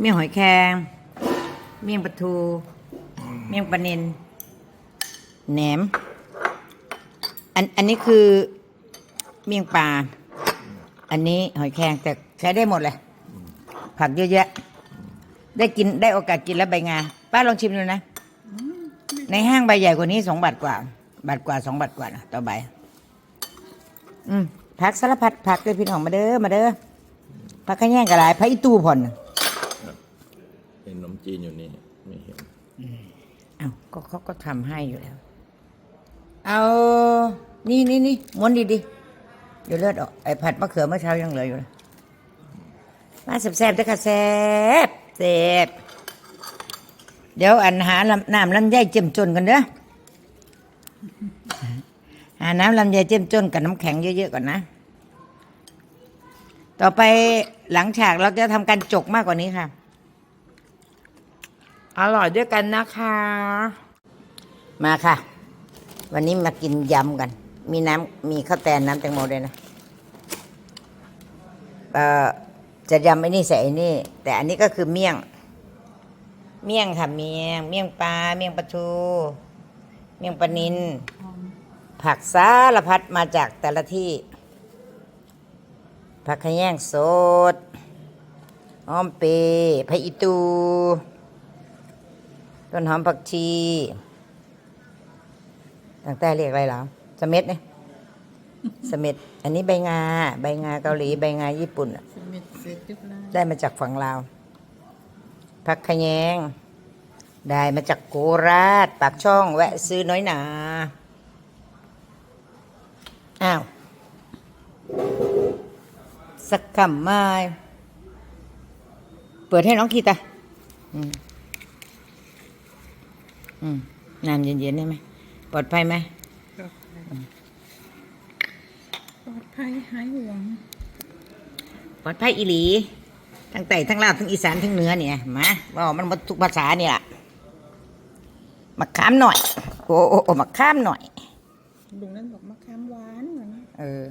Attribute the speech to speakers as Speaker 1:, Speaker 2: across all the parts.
Speaker 1: เมี่ยงหอยแครงเมี่ยงปลาทู เมี่ยงปลานินแหนม อันอันนี้คือเมี่ยงปลา อันนี้หอยแครงแต่ใช้ได้หมดเลย ผักเยอะแยะ ได้กินได้โอกาสกินแล้วใบงา ป้าลองชิมดูนะ ในห้างใบใหญ่กว่านี้สองบาทกว่า บาทกว่าสองบาทกว่านะต่อใบ อืมผักสารพัดผักเลยพี่น้องมาเด้อมาเด้อ ผักขะแยงกระไรผักอีตู้ผ่อนน่ะ
Speaker 2: เห็นขนมจีนอยู่นี่ไม่เห็น
Speaker 1: เอ้าก็เขาก็ทำให้อยู่แล้ว เอานี่นี่นี่ม้วนดีดีๆเดี๋ยวเลือดออกไอ้ผัดมะเขือเมื่อเช้ายังเหลืออยู่เลยมาแซ่บๆเด้อค่ะแซ่บแซ่บเดี๋ยวอันหาลำน้ำลำไยเจ้มจนกันเด้อหาน้ำลำไยเจ้มจนกับน้ำแข็งเยอะๆก่อนนะ ต่อไปหลังฉากเราจะทำการจกมากกว่านี้ค่ะ อร่อยด้วยกันนะคะ มาค่ะ วันนี้มากินยำกัน มีน้ำมีข้าวแตนน้ำแตงโมด้วยนะเอ่อจะยำไอ้นี่ใส่ไอ้นี่ แต่อันนี้ก็คือเมี่ยง เมี่ยงค่ะเมี่ยง เมี่ยงปลา เมี่ยงปลาทู เมี่ยงปลานิน ผักสารพัดมาจากแต่ละที่ ผักขะแยงสดอ้อมเปรย์ผักอีตู ต้นหอมผักชีต่างแต่เรียกอะไรแล้วสเม็ดเนี่ยสเม็ดอันนี้ใบงา ใบงาเกาหลี ใบงาญี่ปุ่นอะ
Speaker 3: สมิธเสร็จเรียบร้อย
Speaker 1: ได้มาจากฝั่งลาวผักขะแยง ได้มาจากโคราชปากช่องแวะซื้อน้อยหนา อ้าว สักคำไม่เปิดให้น้องคีตาอืมอืมน้ำเย็นๆได้ไหมปลอดภัยไหม
Speaker 3: ปลอดภัยหายห่วง
Speaker 1: ปลอดภัยอีหลี ทั้งไต่ทั้งลาวทั้งอีสานทั้งเหนือเนี่ยมาว่ามันหมดทุกภาษาเนี่ยล่ะมาข้ามหน่อย โอ้โอ้โอ้มาข้ามหน่อย
Speaker 3: ลุงนั้นบอกมะขามหวานเหมือน
Speaker 1: เออ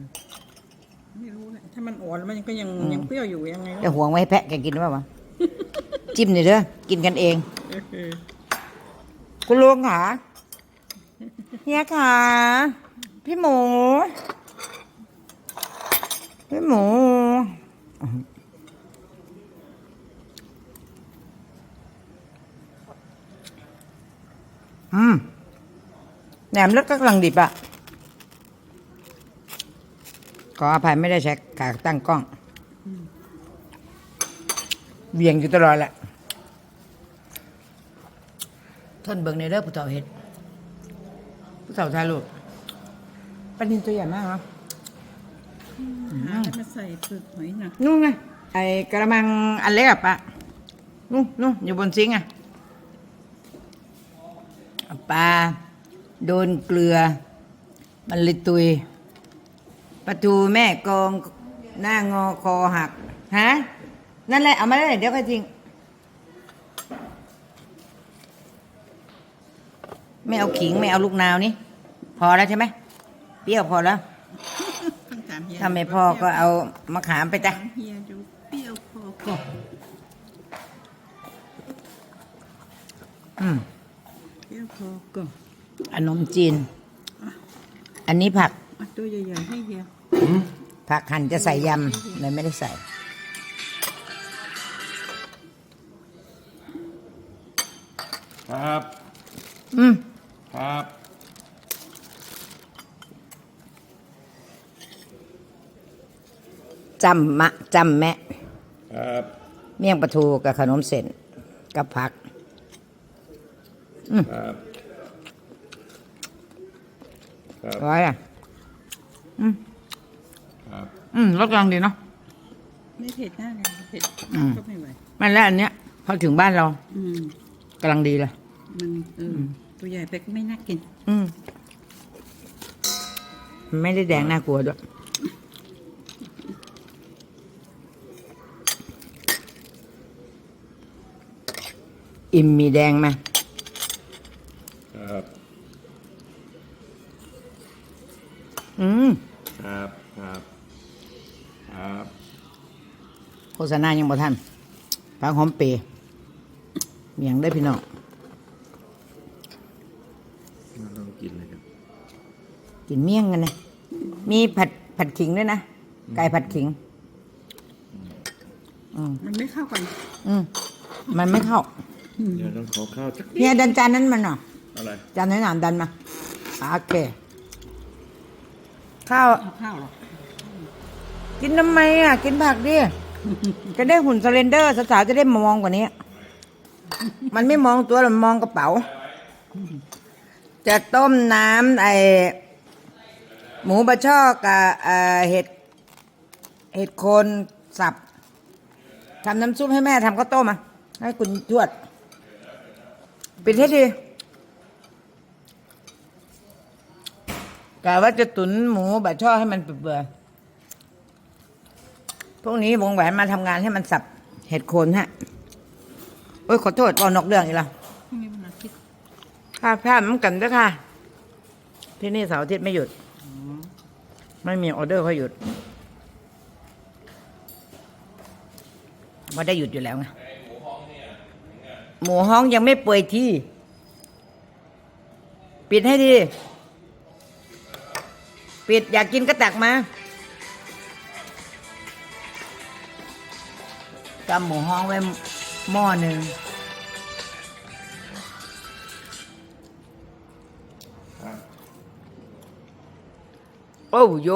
Speaker 3: ไม่รู้แหละถ้ามันอ่อนแล้วมันก็ยัง
Speaker 1: อืม
Speaker 3: ยังเปรี้ยวอยู่ยังไง
Speaker 1: จะห่วงไว้ให้แพะแกกินหรือเปล่าวะ จิ้มหน่อยเด้อกินกันเอง
Speaker 3: เออ
Speaker 1: คุณลุงค่ะเฮียค่ะ พี่หมู พี่หมูอืมแหนมเล็กก็กำลังดิบอะ ขออภัยไม่ได้ใช้กากตั้งกล้องเวียงอยู่ตลอดแหละทนเบิ่งในเด้อผู้เฒ่าเฮ็ดผู้เฒ่าถ่ายรูปปลานินตัวใหญ่มากเนาะ
Speaker 3: หาแล้วมาใส่เปลือกหอยน่ะ
Speaker 1: นู่นไงไอ้กระมังอันเล็กอะปะนู่นนู่นอยู่บนซิงค์อะปลาโดนเกลือ มันเลยตุย ประตูแม่กองหน้างอคอหักฮะนั่นแหละเอามาเลยเดี๋ยวก็ทิ้งไม่เอาขิงไม่เอาลูกนาวนี่พอแล้วใช่ไหมเปรี้ยวพอแล้ว
Speaker 3: ต้องถามเฮีย
Speaker 1: ถ้าไม่พอก็เอามะขามไปจ้ะ
Speaker 3: ถามเฮียดูเปรี้ยวพอก่อน
Speaker 1: อืม
Speaker 3: เปรี้ยวพอก่อน
Speaker 1: ขนมจีน อันนี้ผัก
Speaker 3: เอาตัวใหญ่ๆให้เฮีย
Speaker 1: ผักหั่นจะใส่ยำเลยไม่ได้ใส่
Speaker 2: ครับ
Speaker 1: อืม
Speaker 2: ครับ
Speaker 1: จำมะจำแมะ
Speaker 2: ครับ
Speaker 1: เมี่ยงปลาทูกับขนมเส้นกับผัก
Speaker 2: ครับครับ
Speaker 1: ร้อยอะ
Speaker 2: ครับ
Speaker 1: อืมรสกำลังดีเนาะ
Speaker 3: ไม่เผ็ดหน้าเลยเผ็ด
Speaker 1: อืม
Speaker 3: ก็ไม่ไหว
Speaker 1: มันแล้วอันเนี้ย พอถึงบ้านเรา
Speaker 3: อืม
Speaker 1: กำลังดีเลย
Speaker 3: มันเอออตัวใหญ่ไปก็ไม่น่ากิน
Speaker 1: อืมมันไม่ได้แดงน่ากลัวด้วย อิ่มมีแดงไหม
Speaker 2: ครับ
Speaker 1: อืม
Speaker 2: ครับ ครับครับ
Speaker 1: โฆษณายังบ่ทันผักหอมเปรย์เมียงได้พี่น้อง
Speaker 2: เราต้องกินเลยครับ
Speaker 1: กินเมี่ยงกันนะมีผัดผัดขิงด้วยนะ ไก่ผัดขิง อืม
Speaker 3: มันไม่เข้ากัน
Speaker 1: อืมมันไม่เข้า
Speaker 2: เดี๋ยวต้องขอข้าวสัก
Speaker 1: เฮียดันจานนั้นมันหน่อย
Speaker 2: อะไร
Speaker 1: จานนั้นหนามดันมาอะโอเค ข้าว
Speaker 3: เอาข้าวหรอ
Speaker 1: กินทำไมอะ กินผักดิ จะได้หุ่นสเลนเดอร์สาวๆจะได้มองกว่านี้ มันไม่มองตัวหรอกมันมองกระเป๋า จะต้มน้ำไอหมูบะช่อกับเอ่อเห็ด เห็ดโคนสับทำน้ำซุปให้แม่ทำข้าวต้มอะให้คุณทวดปิดให้ดีกะว่าจะตุนหมูบะช่อให้มันเปื่อย วกนี้วงแหวนมาทำงานให้มันสับเห็ดโคนฮะโอ้ยขอโทษเอานอกเรื่องอีกแล้ว
Speaker 3: พรุ่งนี้วันอาทิตย์
Speaker 1: ค่ะพลาดเหมือนกันด้วยค่ะ ที่นี่เสาร์อาทิตย์ไม่หยุด ไม่มีออเดอร์เขาหยุดว่าได้หยุดอยู่แล้วไงหมูฮ้องยังไม่เปิดที่ ปิดให้ดี ปิดอยากกินก็ตักมา จำหมูฮ้องไว้หม้อหนึ่งโอ้โย